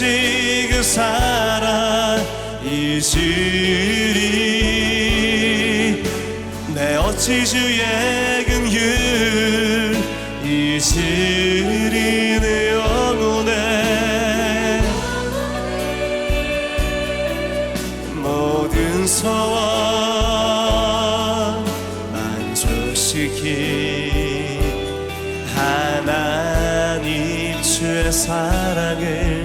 그 사랑 잊으리 내 어찌 주의 긍휼 잊으리 내 영혼에 모든 소원 만족시키 하나님 주의 사랑을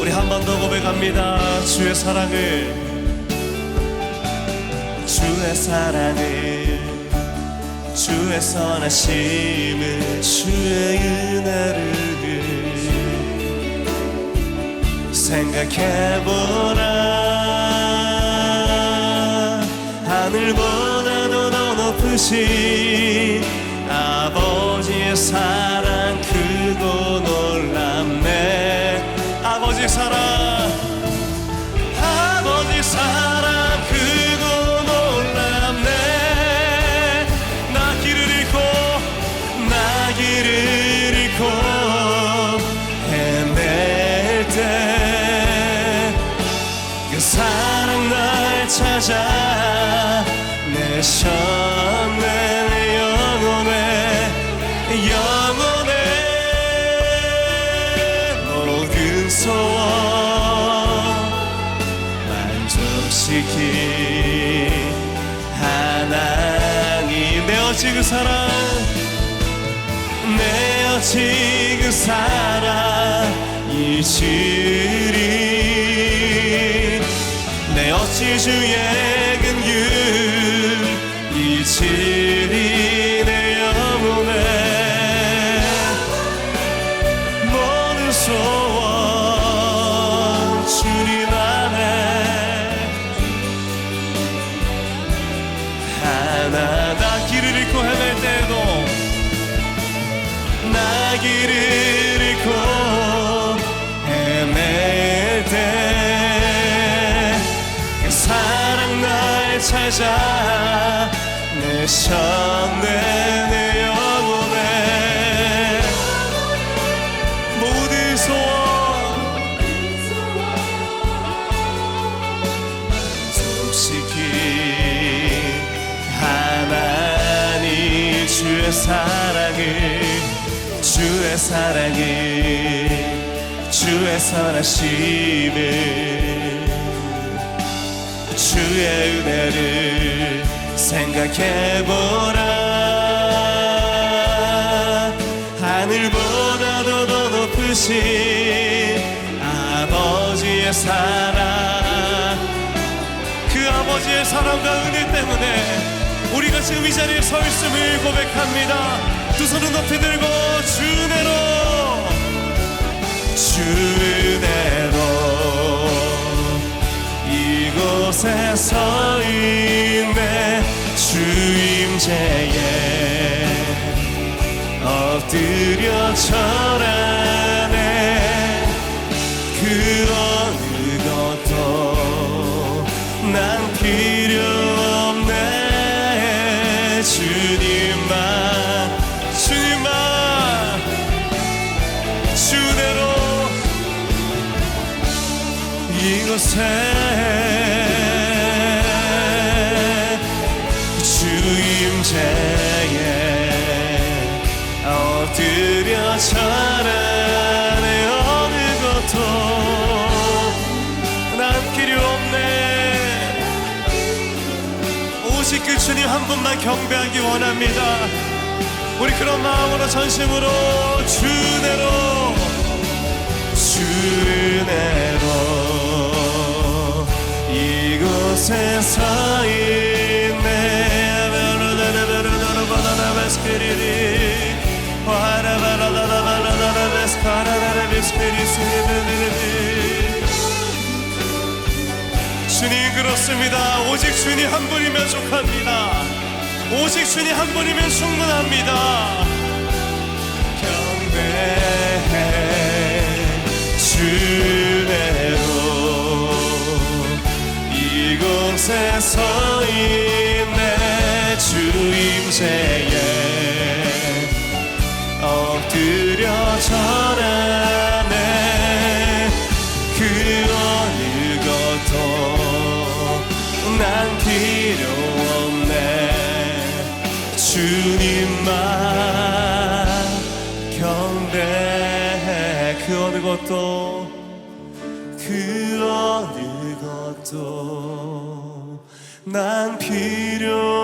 우리 한 번 더 고백합니다. 주의 사랑을. 주의 사랑을. 주의 선하심을. 주의 은혜를 생각해보라 하늘보다도 더 높으신 아버지의 사랑 길을 잃고 헤맬 때 그 사랑 날 찾아 내셨네 내 영혼에 영혼에. 모든 소원 만족시키 하나님 내 어찌 그 사랑 내 어찌 그 사랑 잊으리 내 어찌 주의 길을 잃고 헤맬 때그 사랑 날 찾아 내셨네 내 영혼에 모든 소원 만족시키 하나님 주의 사랑을 주의 사랑을 주의 선하심을 주의 은혜를 생각해보라 하늘보다도 더 높으신 아버지의 사랑 그 아버지의 사랑과 은혜 때문에 우리가 지금 이 자리에 서 있음을 고백합니다. 두 손을 높이 들고 주 은혜로 주 은혜로 이 이곳에 서 있네 주임제에 엎드려 절하 곳에 주임제에 엎드려 절하네 어느 것도 난 필요 없네. 오직 그 주님 한 분만 경배하기 원합니다. 우리 그런 마음으로 전심으로 주내로 주내 와라바라다바라다나베스카라다레비스피리스리리리 주님 그렇습니다. 오직 주님 한 분이면 족합니다. 오직 주님 한 분이면 충분합니다 이곳에 서 있네. 주임새에 엎드려 절하네. 그 어느 것도 난 필요 없네. 주님만 경배해. 그 어느 것도 그 어느 것도 난 필요